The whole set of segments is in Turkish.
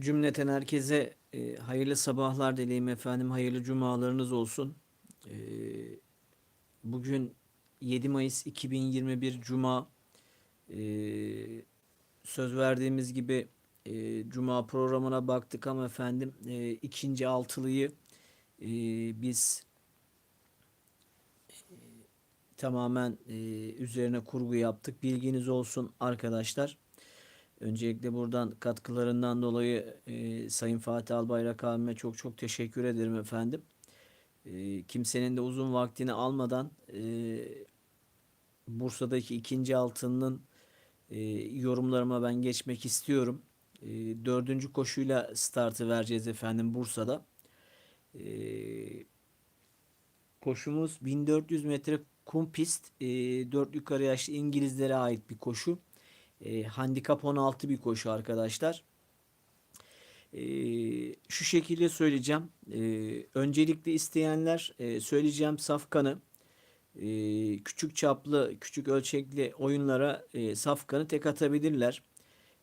Cümleten herkese e, hayırlı sabahlar dileyim efendim. Hayırlı cumalarınız olsun. E, bugün 7 Mayıs 2021 Cuma. E, söz verdiğimiz gibi e, Cuma programına baktık ama efendim e, ikinci altılıyı e, biz e, tamamen e, üzerine kurgu yaptık. Bilginiz olsun arkadaşlar. Öncelikle buradan katkılarından dolayı e, Sayın Fatih Albayrak abime çok çok teşekkür ederim efendim. E, kimsenin de uzun vaktini almadan e, Bursa'daki ikinci altının e, yorumlarıma ben geçmek istiyorum. E, dördüncü koşuyla startı vereceğiz efendim Bursa'da. E, koşumuz 1400 metre kum pist. E, 4 yukarı yaşlı İngilizlere ait bir koşu. E, handikap 16 bir koşu arkadaşlar. E, şu şekilde söyleyeceğim. E, öncelikle isteyenler e, söyleyeceğim safkanı e, küçük çaplı, küçük ölçekli oyunlara e, safkanı tek atabilirler.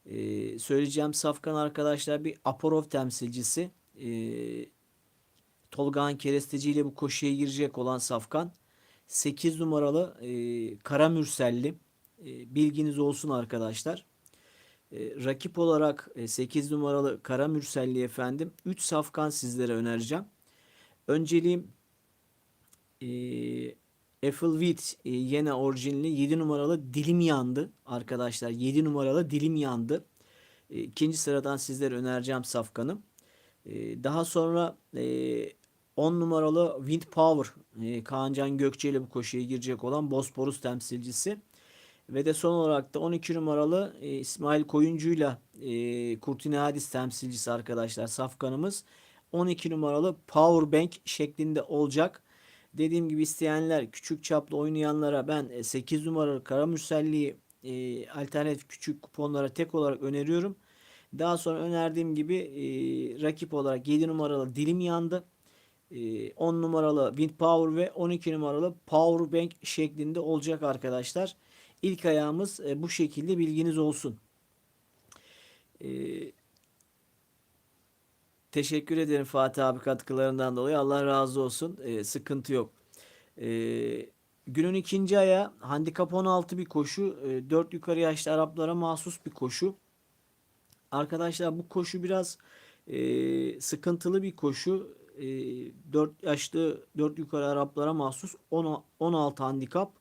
E, söyleyeceğim safkan arkadaşlar bir Aporov temsilcisi. E, Tolgahan Keresteci ile bu koşuya girecek olan safkan. 8 numaralı e, Kara Mürselli. E, bilginiz olsun arkadaşlar. E, rakip olarak e, 8 numaralı Kara Mürselli efendim 3 safkan sizlere önereceğim. Önceliğim e, yine orijinli 7 numaralı Dilim Yandı arkadaşlar. 7 numaralı Dilim Yandı. E, ikinci sıradan sizlere önereceğim safkanı. E, daha sonra e, 10 numaralı Wind Power e, Kaan Can Gökçe ile bu koşuya girecek olan Bosporus temsilcisi. Ve de son olarak da 12 numaralı e, İsmail Koyuncu'yla e, Kurtine Hadis temsilcisi arkadaşlar safkanımız 12 numaralı Powerbank şeklinde olacak. Dediğim gibi isteyenler küçük çaplı oynayanlara ben 8 e, numaralı Karamürselli'yi e, alternatif küçük kuponlara tek olarak öneriyorum. Daha sonra önerdiğim gibi e, rakip olarak 7 numaralı Dilim Yandı. 10 e, numaralı Wind Power ve 12 numaralı Powerbank şeklinde olacak arkadaşlar. İlk ayağımız e, bu şekilde bilginiz olsun. E, teşekkür ederim Fatih abi katkılarından dolayı. Allah razı olsun. E, sıkıntı yok. E, günün ikinci aya handikap 16 bir koşu. E, 4 yukarı yaşlı Araplara mahsus bir koşu. Arkadaşlar bu koşu biraz e, sıkıntılı bir koşu. E, 4 yaşlı 4 yukarı Araplara mahsus 10, 16 handikap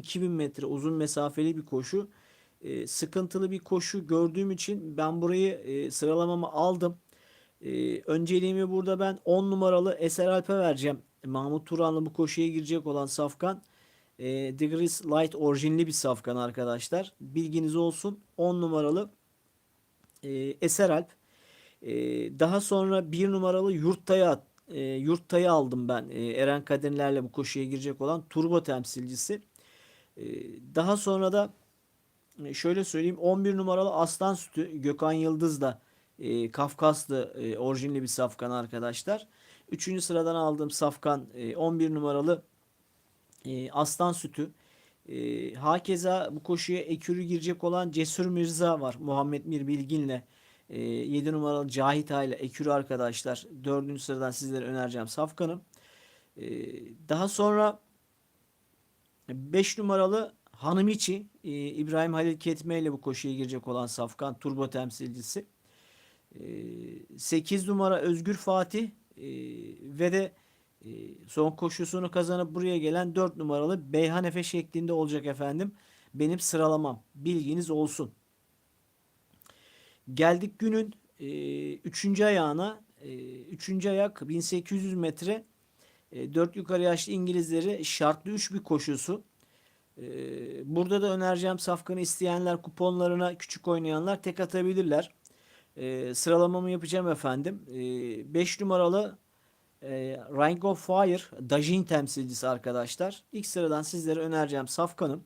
2000 metre uzun mesafeli bir koşu. E, sıkıntılı bir koşu gördüğüm için ben burayı e, sıralamamı aldım. E, önceliğimi burada ben 10 numaralı Eser Alp'e vereceğim. Mahmut Turan'la bu koşuya girecek olan Safkan. E, Degrees Light orijinli bir Safkan arkadaşlar. Bilginiz olsun. 10 numaralı e, Eser Alp. E, daha sonra 1 numaralı Yurttay'a e, Yurttay'ı aldım ben. E, Eren Kadirlerle bu koşuya girecek olan turbo temsilcisi. Ee, daha sonra da e, şöyle söyleyeyim 11 numaralı Aslan Sütü Gökhan Yıldız da e, Kafkaslı e, orijinli bir safkan arkadaşlar. Üçüncü sıradan aldığım safkan e, 11 numaralı e, Aslan Sütü. E, hakeza bu koşuya ekürü girecek olan Cesur Mirza var. Muhammed Mir Bilgin'le. E, 7 numaralı Cahit ile ekürü arkadaşlar. Dördüncü sıradan sizlere önereceğim safkanım. E, daha sonra 5 numaralı Hanımiçi e, İbrahim Halil Ketme ile bu koşuya girecek olan Safkan turbo temsilcisi. E, 8 numara Özgür Fatih e, ve de e, son koşusunu kazanıp buraya gelen 4 numaralı Beyhan Efe şeklinde olacak efendim. Benim sıralamam. Bilginiz olsun. Geldik günün 3. E, ayağına. 3. E, ayak 1800 metre 4 e, yukarı yaşlı İngilizleri şartlı 3 bir koşusu. E, burada da önereceğim safkanı isteyenler kuponlarına küçük oynayanlar tek atabilirler. E, sıralamamı yapacağım efendim. 5 numaralı Ring of Fire Dajin temsilcisi arkadaşlar. İlk sıradan sizlere önereceğim safkanım.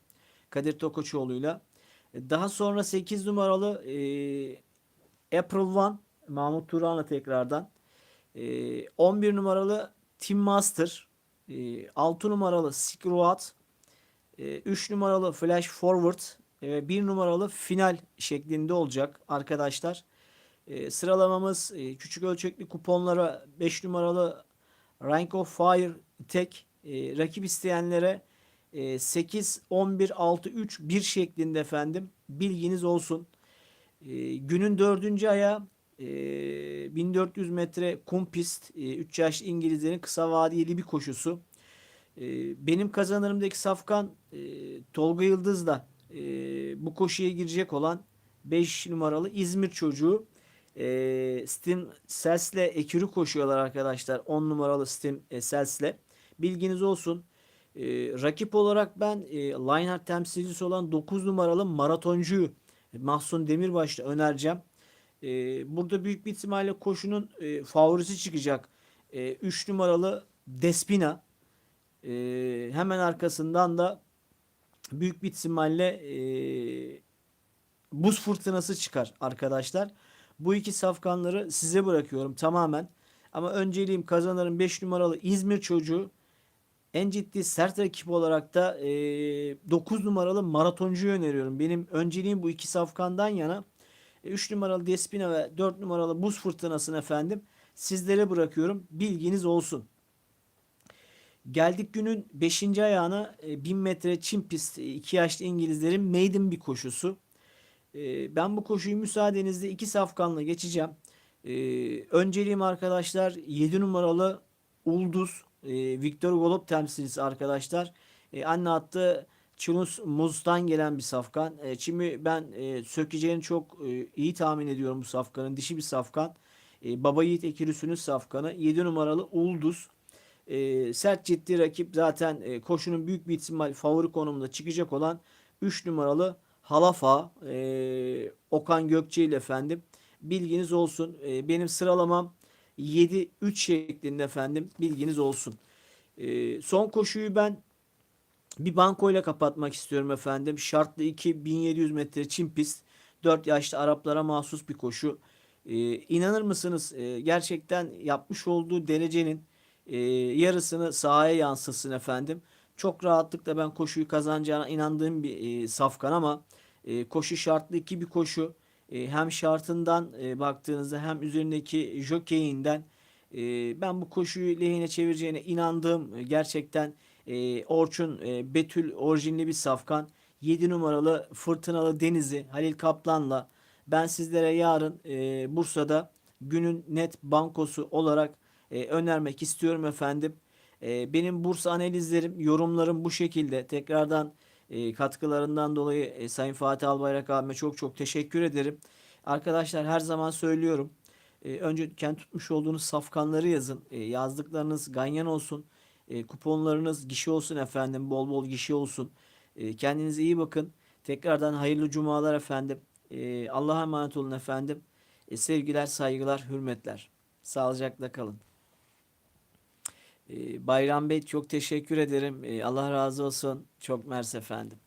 Kadir Tokoçoğlu'yla. Daha sonra 8 numaralı April One Mahmut Turan'la tekrardan. 11 numaralı Team Master, 6 e, numaralı Silk 3 e, numaralı Flash Forward ve 1 numaralı final şeklinde olacak arkadaşlar. E, sıralamamız küçük ölçekli kuponlara 5 numaralı Rank of Fire tek rakip isteyenlere e, 8 11 6 3 1 şeklinde efendim bilginiz olsun. Günün dördüncü aya e, 1400 metre kum pist 3 yaşlı İngilizlerin kısa vadeli bir koşusu. E, benim kazanırımdaki safkan e, Tolga Yıldız'la e, bu koşuya girecek olan 5 numaralı İzmir çocuğu e, Steam Sels'le ekürü koşuyorlar arkadaşlar. 10 numaralı Steam e, Sels'le. Bilginiz olsun. E, rakip olarak ben e, Lineheart temsilcisi olan 9 numaralı maratoncuyu e, Mahsun Demirbaş'la önereceğim. E, burada büyük bir ihtimalle koşunun e, favorisi çıkacak. E, 3 numaralı Despina. E, hemen arkasından da büyük bir ihtimalle e, buz fırtınası çıkar arkadaşlar. Bu iki safkanları size bırakıyorum tamamen. Ama önceliğim kazanırım 5 numaralı İzmir çocuğu. En ciddi sert rakip olarak da e, 9 numaralı maratoncuyu öneriyorum. Benim önceliğim bu iki safkandan yana. 3 numaralı Despina ve 4 numaralı Buz Fırtınası'nı efendim sizlere bırakıyorum. Bilginiz olsun. Geldik günün 5. ayağına 1000 metre çim pist 2 yaşlı İngilizlerin maiden bir koşusu. E, ben bu koşuyu müsaadenizle iki safkanla geçeceğim. E, önceliğim arkadaşlar 7 numaralı Ulduz e, Victor Golub temsilcisi arkadaşlar. E, anne attı Çunus Muz'dan gelen bir safkan. E, Çimi ben e, sökeceğini çok e, iyi tahmin ediyorum bu safkanın. Dişi bir safkan. E, Baba Yiğit Ekirüsü'nün safkanı. 7 numaralı Ulduz. E, sert ciddi rakip zaten e, koşunun büyük bir ihtimal favori konumunda çıkacak olan 3 numaralı Halafa e, Okan Gökçe ile efendim. Bilginiz olsun. E, benim sıralamam 7-3 şeklinde efendim. Bilginiz olsun. E, son koşuyu ben bir banko ile kapatmak istiyorum efendim. Şartlı 2 1700 metre çim pist. 4 yaşlı Araplara mahsus bir koşu. E, inanır mısınız? E, gerçekten yapmış olduğu derecenin e, yarısını sahaya yansıtsın efendim. Çok rahatlıkla ben koşuyu kazanacağına inandığım bir e, safkan ama e, koşu şartlı iki bir koşu. E, hem şartından e, baktığınızda hem üzerindeki jokeyinden e, ben bu koşuyu lehine çevireceğine inandığım e, gerçekten e, Orçun e, Betül orijinli bir safkan. 7 numaralı Fırtınalı Deniz'i Halil Kaplan'la ben sizlere yarın e, Bursa'da günün net bankosu olarak e, önermek istiyorum efendim. E, benim Bursa analizlerim, yorumlarım bu şekilde. Tekrardan e, katkılarından dolayı e, Sayın Fatih Albayrak abime çok çok teşekkür ederim. Arkadaşlar her zaman söylüyorum. E, önce kendi tutmuş olduğunuz safkanları yazın. E, yazdıklarınız ganyan olsun. E, kuponlarınız gişe olsun efendim. Bol bol gişe olsun. E, kendinize iyi bakın. Tekrardan hayırlı cumalar efendim. E, Allah'a emanet olun efendim. E, sevgiler, saygılar, hürmetler. Sağlıcakla kalın. E, Bayram Bey çok teşekkür ederim. E, Allah razı olsun. Çok mersi efendim.